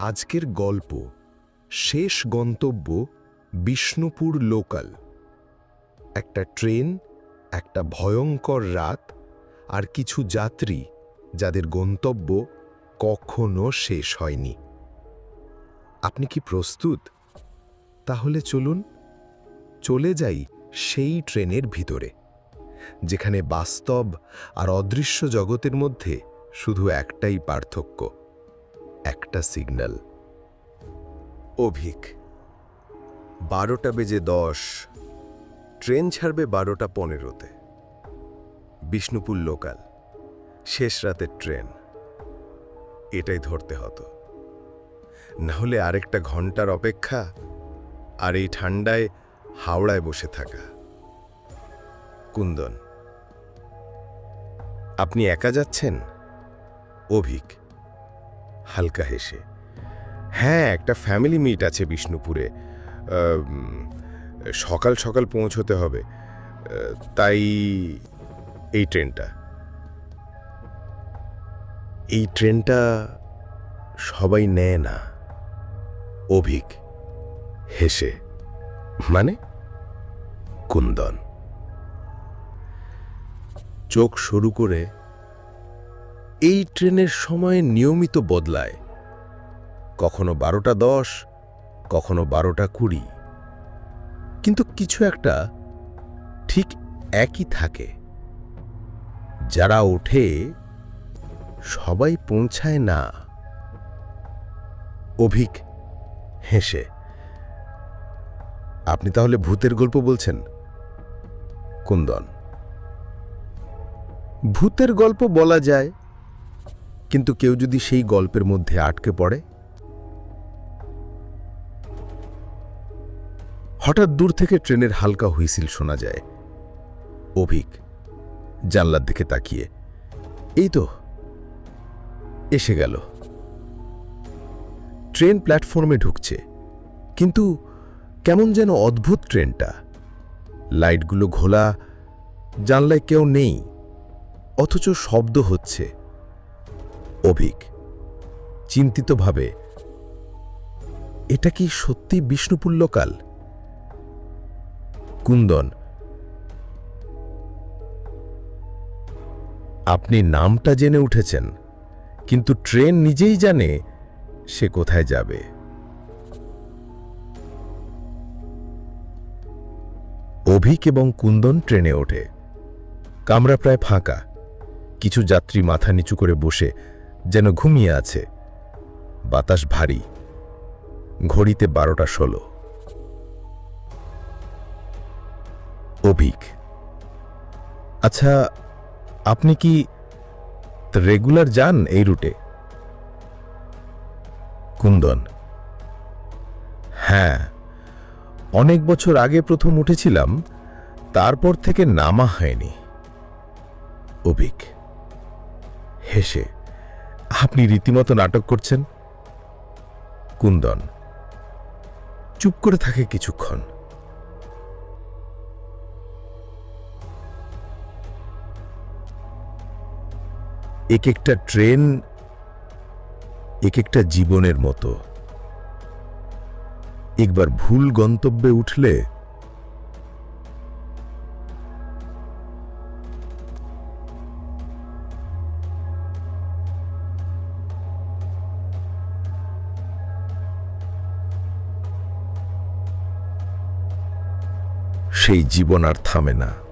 আজকের গল্প, শেষ গন্তব্য, বিষ্ণুপুর লোকাল। একটা ট্রেন, একটা ভয়ঙ্কর রাত, আর কিছু যাত্রী যাদের গন্তব্য কখনো শেষ হয়নি। আপনি কি প্রস্তুত? তাহলে চলুন, চলে যাই সেই ট্রেনের ভিতরে, যেখানে বাস্তব আর অদৃশ্য জগতের মধ্যে শুধু একটাই পার্থক্য। একটা সিগন্যাল। অভিক। বারোটা বেজে দশ। ট্রেন ছাড়বে বারোটা পনেরোতে। বিষ্ণুপুর লোকাল। শেষ রাতের ট্রেন। এটাই ধরতে হতো। না হলে আরেকটা ঘণ্টার অপেক্ষা আর এই ঠান্ডায় হাওড়ায় বসে থাকা। কুন্দন। আপনি একা যাচ্ছেন? অভিক। হালকা হেসে। হ্যাঁ একটা ফ্যামিলি মিট আছে বিষ্ণুপুরে। সকাল সকাল পৌঁছতে হবে। তাই এই ট্রেনটা। এই ট্রেনটা সবাই নেয় না। অভিক হেসে। মানে? কুন্দন। চোখ শুরু করে এই ট্রেনের সময় নিয়মিত বদলায়। কখনো বারোটা দশ, কখনো বারোটা কুড়ি। কিন্তু কিছু একটা ঠিক একই থাকে। যারা ওঠে, সবাই পৌঁছায় না। অভিক হেসে, আপনি তাহলে ভূতের গল্প বলছেন? কুন্দন। ভূতের গল্প বলা যায় কিন্তু কেউ যদি সেই গল্পের মধ্যে আটকে পড়ে? হঠাৎ দূর থেকে ট্রেনের হালকা হুইসিল শোনা যায়। অভিক, জানলার দিকে তাকিয়ে, এই তো, এসে গেল। ট্রেন প্ল্যাটফর্মে ঢুকছে, কিন্তু কেমন যেন অদ্ভুত ট্রেনটা। লাইটগুলো ঘোলা, জানলায় কেউ নেই, অথচ শব্দ হচ্ছে। অভিক। চিন্তিতভাবে, এটা কি সত্যি বিষ্ণুপুর লোকাল কুন্দন, আপনি নামটা জেনে উঠেছেন, কিন্তু ট্রেন নিজেই জানে সে কোথায় যাবে। অভিক এবং কুন্দন ট্রেনে ওঠে। কামরা প্রায় ফাঁকা। কিছু যাত্রী মাথা নিচু করে বসে যেন ঘুমিয়ে আছে। বাতাস ভারী। ঘড়িতে বারোটা ষোলো। অভিক আচ্ছা আপনি কি রেগুলার যান এই রুটে? কুন্দন হ্যাঁ অনেক বছর আগে প্রথম উঠেছিলাম, তারপর থেকে নামা হয়নি। অভিক, হেসে আপনি রীতিমতো নাটক করছেন? কুন্দন, চুপ করে থাকে কিছুক্ষণ। এক একটা ট্রেন, এক একটা জীবনের মতো। একবার ভুল গন্তব্যে উঠলে সেই জীবন আর থামে না।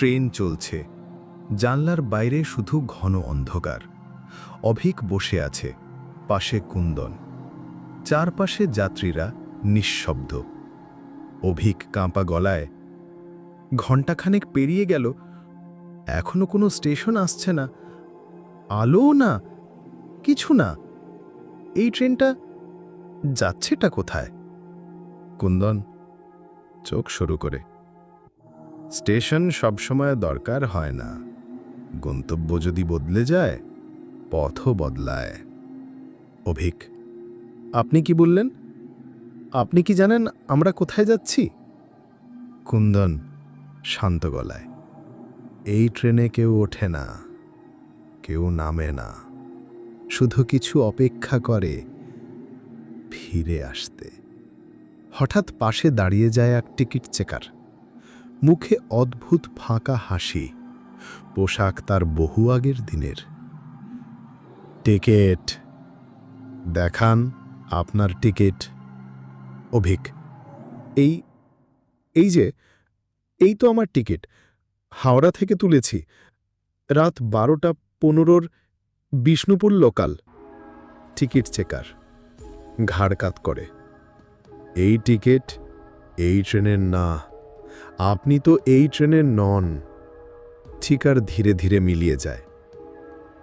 ট্রেন চলছে। জানলার বাইরে শুধু ঘন অন্ধকার। অভিক বসে আছে, পাশে কুন্দন। চারপাশে যাত্রীরা নিঃশব্দ। অভিক কাঁপা গলায়, ঘণ্টাখানেক পেরিয়ে গেল, এখনও কোনো স্টেশন আসছে না। আলো না, কিছু না। এই ট্রেনটা যাচ্ছেটা কোথায়? কুন্দন চোখ শুরু করে স্টেশন সবসময় দরকার হয় না। গন্তব্য যদি বদলে যায়, পথও বদলায়। অভিক, আপনি কি বললেন? আপনি কি জানেন আমরা কোথায় যাচ্ছি? কুন্দন শান্ত গলায়, এই ট্রেনে কেউ ওঠে না, কেউ নামে না, শুধু কিছু অপেক্ষা করে ফিরে আসতে। হঠাৎ পাশে দাঁড়িয়ে যায় এক টিকিট চেকার। মুখে অদ্ভুত ফাঁকা হাসি। পোশাক তার বহু আগের দিনের। টিকিট। দেখান আপনার টিকিট। অভিক, এই এই যে, এই তো আমার টিকিট। হাওড়া থেকে তুলেছি। রাত বারোটা পনেরোর বিষ্ণুপুর লোকাল। Ticket checker. ঘাড় কাত করে। এই টিকিট, এই ট্রেনের না। আপনি তো এই ট্রেনের নন। ঠিকার ধীরে ধীরে মিলিয়ে যায়।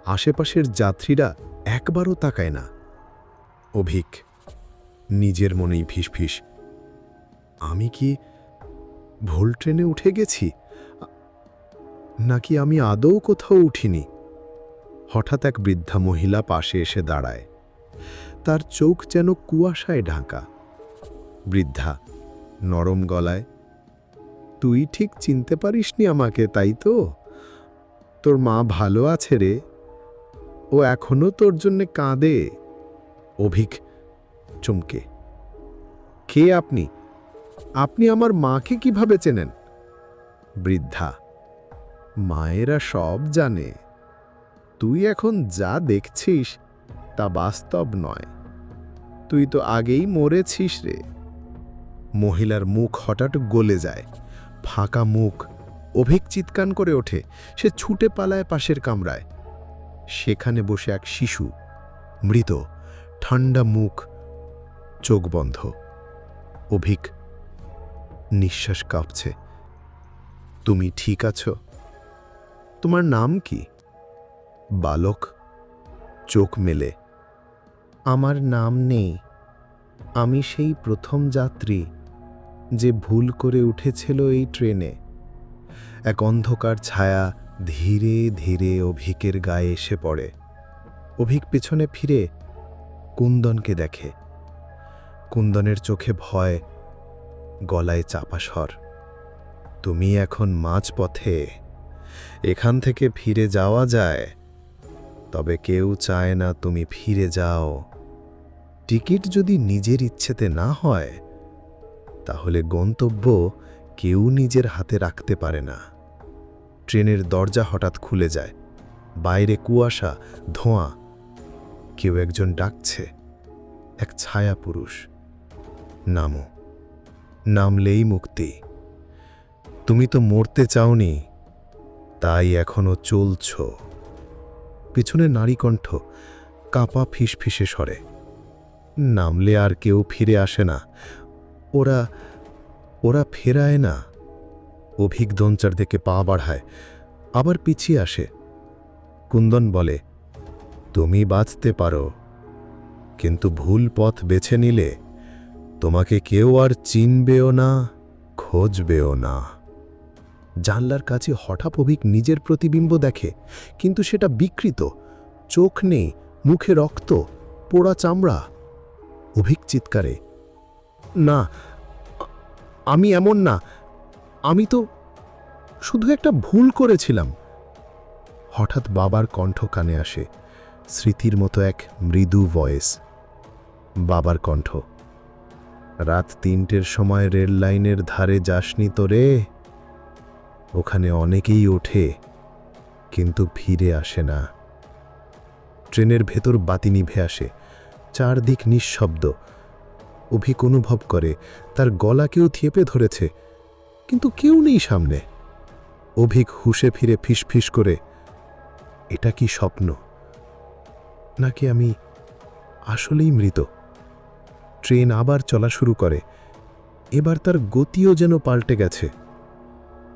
আশেপাশের যাত্রীরা একবারও তাকায় না। অভিক, নিজের মনেই ফিসফিস। আমি কি ভুল ট্রেনে উঠে গেছি? নাকি আমি আদৌ কোথাও উঠিনি? হঠাৎ এক বৃদ্ধা মহিলা পাশে এসে দাঁড়ায়। তার চোখ যেন কুয়াশায় ঢাকা। বৃদ্ধা নরম গলায় তুই ঠিক চিনতে পারিসনি আমাকে, তাই তো? তোর মা ভালো আছে রে। ও এখনও তোর জন্যে কাঁদে। অভিক, চমকে। কে আপনি? আপনি আমার মাকে কীভাবে চেনেন? বৃদ্ধা, মায়েরা সব জানে। তুই এখন যা দেখছিস তা বাস্তব নয়। তুই তো আগেই মরেছিস রে। মহিলার মুখ হঠাৎ গলে যায়। ফাঁকা মুখ, অভিক চিৎকান করে ওঠে, সে ছুটে পালায় পাশের কামরায়। সেখানে বসে এক শিশু, মৃত ঠান্ডা মুখ, চোখ বন্ধ। অভিক নিঃশ্বাস কাঁপছে, তুমি ঠিক আছো? তোমার নাম কি? বালক, চোখ মেলে। আমার নাম নেই। আমি সেই প্রথম যাত্রী। যে ভুল করে উঠেছিল এই ট্রেনে। এক অন্ধকার ছায়া ধীরে ধীরে অভিকের গায়ে এসে পড়ে। অভিক পেছনে ফিরে কুন্দনকে দেখে। কুন্দনের চোখে ভয়, গলায় চাপা স্বর। তুমি এখন মাঝপথে, এখান থেকে ফিরে যাওয়া যায়? তবে কেউ চায় না তুমি ফিরে যাও। টিকিট যদি নিজের ইচ্ছেতে না হয় তাহলে গন্তব্য কেউ নিজের হাতে রাখতে পারে না। ট্রেনের দরজা হঠাৎ খুলে যায়। বাইরে কুয়াশা, ধোঁয়া। কেউ একজন ডাকছে। এক ছায়া পুরুষ। নামো। নামলেই মুক্তি। তুমি তো মরতে চাওনি। তাই এখনও চলছ। পিছনে নারী নারীকণ্ঠ কাপা ফিসফিসে সরে নামলে আর কেউ ফিরে আসে না। ওরা ওরা ফেরায় না। অভিক দঞ্চার দিকে পা বাড়ায়, আবার পিছিয়ে আসে। কুন্দন বলে, তুমি বাঁচতে পারো, কিন্তু ভুল পথ বেছে নিলে তোমাকে কেউ আর চিনবেও না, খোঁজবেও না। জানলার কাছে হঠাৎ অভিক নিজের প্রতিবিম্ব দেখে, কিন্তু সেটা বিকৃত। চোখ নেই, মুখে রক্ত, পোড়া চামড়া। অভিক চিৎকারে, না আমি এমন না। আমি তো শুধু একটা ভুল করেছিলাম। হঠাৎ বাবার কণ্ঠ কানে আসে, স্মৃতির মতো এক মৃদু ভয়েস বাবার কণ্ঠ, রাত তিনটের সময় রেল লাইনের ধারে যাসনি তো রে ওখানে অনেকেই ওঠে, কিন্তু ফিরে আসে না। ট্রেনের ভেতর বাতি নিভে আসে, চারদিক নিঃশব্দ। অভিক অনুভব করে, তার গলা কেউ থিয়েপে ধরেছে, কিন্তু কেউ নেই সামনে। অভিক হুশে ফিরে ফিসফিস করে, এটা কি স্বপ্ন? নাকি আমি আসলেই মৃত? ট্রেন আবার চলা শুরু করে, এবার তার গতিও যেন পাল্টে গেছে।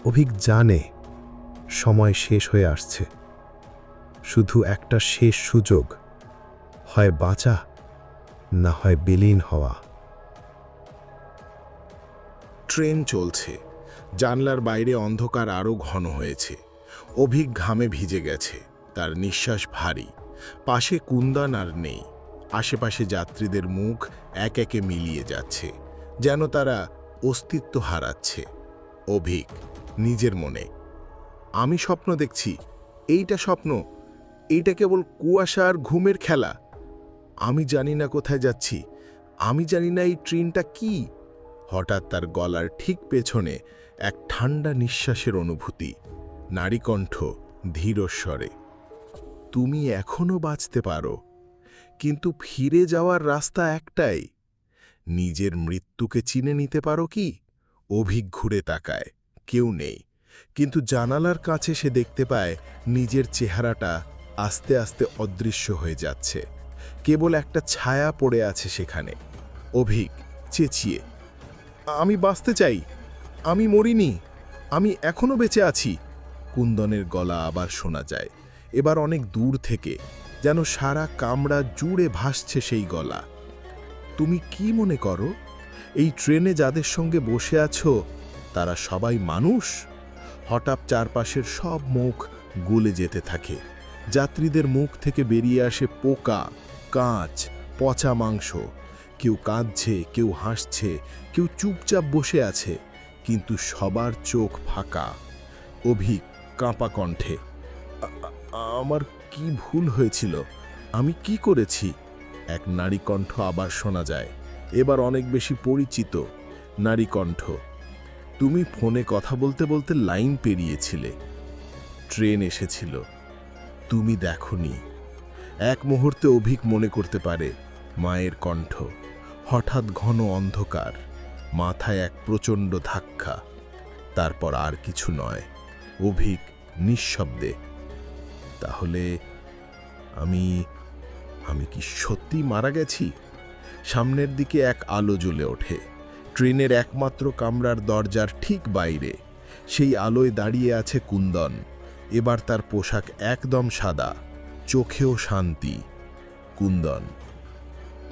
অভিক জানে, সময় শেষ হয়ে আসছে। শুধু একটা শেষ সুযোগ, হয় বাঁচা, না হয় বিলীন হওয়া। ট্রেন চলছে। জানলার বাইরে অন্ধকার আরও ঘন হয়েছে। অভিক ঘামে ভিজে গেছে। তার নিঃশ্বাস ভারী। পাশে কুন্দান আর নেই। আশেপাশে যাত্রীদের মুখ এক একে মিলিয়ে যাচ্ছে। যেন তারা অস্তিত্ব হারাচ্ছে। অভিক, নিজের মনে। আমি স্বপ্ন দেখছি। এইটা স্বপ্ন। এইটা কেবল কুয়াশা আর ঘুমের খেলা। আমি জানি না কোথায় যাচ্ছি। আমি জানি না এই ট্রেনটা কি। হঠাৎ তার গলার ঠিক পেছনে এক ঠান্ডা নিঃশ্বাসের অনুভূতি। নারীকণ্ঠ ধীরস্বরে তুমি এখনও বাঁচতে পারো, কিন্তু ফিরে যাওয়ার রাস্তা একটাই। নিজের মৃত্যুকে চিনে নিতে পারো কি? অভিক ঘুরে তাকায়, কেউ নেই। কিন্তু জানালার কাছে সে দেখতে পায়, নিজের চেহারাটা আস্তে আস্তে অদৃশ্য হয়ে যাচ্ছে। কেবল একটা ছায়া পড়ে আছে সেখানে। অভিক চেঁচিয়ে আমি বাঁচতে চাই। আমি মরিনি। আমি এখনও বেঁচে আছি। কুন্দনের গলা আবার শোনা যায়। এবার অনেক দূর থেকে যেন সারা কামড়া জুড়ে ভাসছে সেই গলা। তুমি কি মনে করো? এই ট্রেনে যাদের সঙ্গে বসে আছো, তারা সবাই মানুষ? হঠাৎ চারপাশের সব মুখ গলে যেতে থাকে। যাত্রীদের মুখ থেকে বেরিয়ে আসে পোকা, কাঁচ, পচা মাংস। কেউ কাঁদছে, কেউ হাসছে, কেউ চুপচাপ বসে আছে, কিন্তু সবার চোখ ফাঁকা। অভিক কাঁপা কণ্ঠে, "আ- আ- আমার কি ভুল হয়েছিল? আমি কি করেছি? এক নারী কণ্ঠ আবার শোনা যায়, এবার অনেক বেশি পরিচিত নারী কণ্ঠ তুমি ফোনে কথা বলতে বলতে লাইন পেরিয়েছিলে। ট্রেন এসেছিল। তুমি দেখনি। এক মুহূর্তে অভিক মনে করতে পারে, মায়ের কণ্ঠ হঠাৎ ঘন অন্ধকার, মাথায় এক প্রচণ্ড ধাক্কা, তারপর আর কিছু নয়, অভিক নিঃশব্দে, তাহলে আমি আমি কি সত্যি মারা গেছি? সামনের দিকে এক আলো জ্বলে ওঠে, ট্রেনের একমাত্র কামরার দরজার ঠিক বাইরে, সেই আলোয় দাঁড়িয়ে আছে কুন্দন, এবার তার পোশাক একদম সাদা, চোখেও শান্তি, কুন্দন।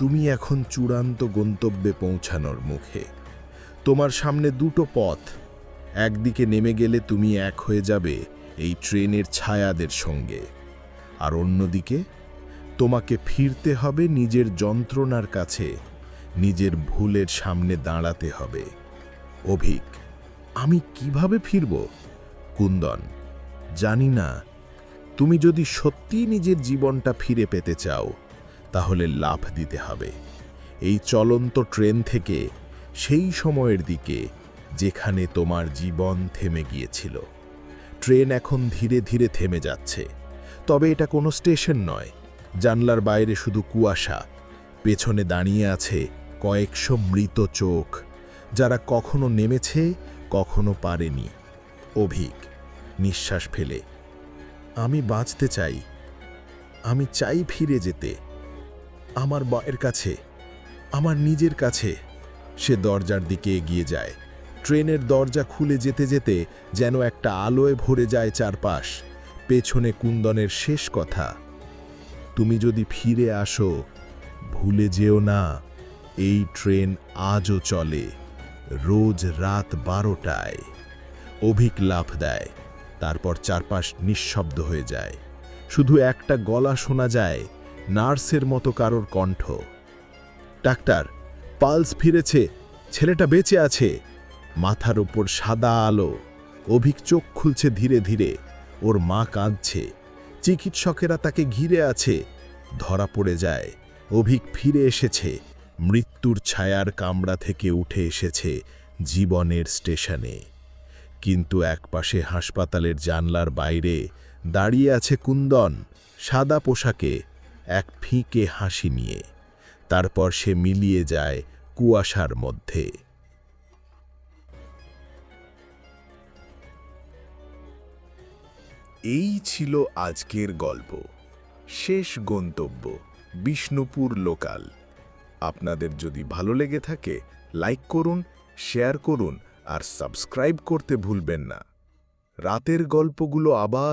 তুমি এখন চূড়ান্ত গন্তব্যে পৌঁছানোর মুখে। তোমার সামনে দুটো পথ। একদিকে নেমে গেলে তুমি এক হয়ে যাবে এই ট্রেনের ছায়াদের সঙ্গে। আর অন্যদিকে, তোমাকে ফিরতে হবে নিজের যন্ত্রণার কাছে, নিজের ভুলের সামনে দাঁড়াতে হবে। অভিক, আমি কীভাবে ফিরব? কুন্দন, জানি না। তুমি যদি সত্যি নিজের জীবনটা ফিরে পেতে চাও তাহলে লাফ দিতে হবে। এই চলন্ত ট্রেন থেকে সেই সময়ের দিকে যেখানে তোমার জীবন থেমে গিয়েছিল। ট্রেন এখন ধীরে ধীরে থেমে যাচ্ছে। তবে এটা কোনো স্টেশন নয়। জানলার বাইরে শুধু কুয়াশা। পেছনে দাঁড়িয়ে আছে কয়েকশো মৃত চোখ। যারা কখনো নেমেছে, কখনো পারেনি। অভিক, নিঃশ্বাস ফেলে, আমি বাঁচতে চাই। আমি চাই ফিরে যেতে। আমার মায়ের কাছে, আমার নিজের কাছে। সে দরজার দিকে এগিয়ে যায়। ট্রেনের দরজা খুলে যেতে যেতে যেন একটা আলোয় ভরে যায় চারপাশ। পেছনে কুন্দনের শেষ কথা, তুমি যদি ফিরে আসো, ভুলে যেও না, এই ট্রেন আজও চলে, রোজ রাত বারোটায়। অভিক লাফ দেয়, তারপর চারপাশ নিঃশব্দ হয়ে যায়। শুধু একটা গলা শোনা যায় নার্সের মতো কারোর কণ্ঠ। ডাক্তার, পালস ফিরেছে, ছেলেটা বেঁচে আছে। মাথার ওপর সাদা আলো, অভিক চোখ খুলছে ধীরে ধীরে, ওর মা কাঁদছে। চিকিৎসকেরা তাকে ঘিরে আছে, ধরা পড়ে যায়। অভিক ফিরে এসেছে, মৃত্যুর ছায়ার কামড়া থেকে উঠে এসেছে জীবনের স্টেশনে। কিন্তু একপাশে হাসপাতালের জানলার বাইরে দাঁড়িয়ে আছে কুন্দন, সাদা পোশাকে। এক ফিকে হাসি নিয়ে। তারপর সে মিলিয়ে যায় কুয়াশার মধ্যে। এই ছিল আজকের গল্প। শেষ গন্তব্য, বিষ্ণুপুর লোকাল। আপনাদের যদি ভালো লেগে থাকে, লাইক করুন, শেয়ার করুন আর সাবস্ক্রাইব করতে ভুলবেন না। রাতের গল্পগুলো আবার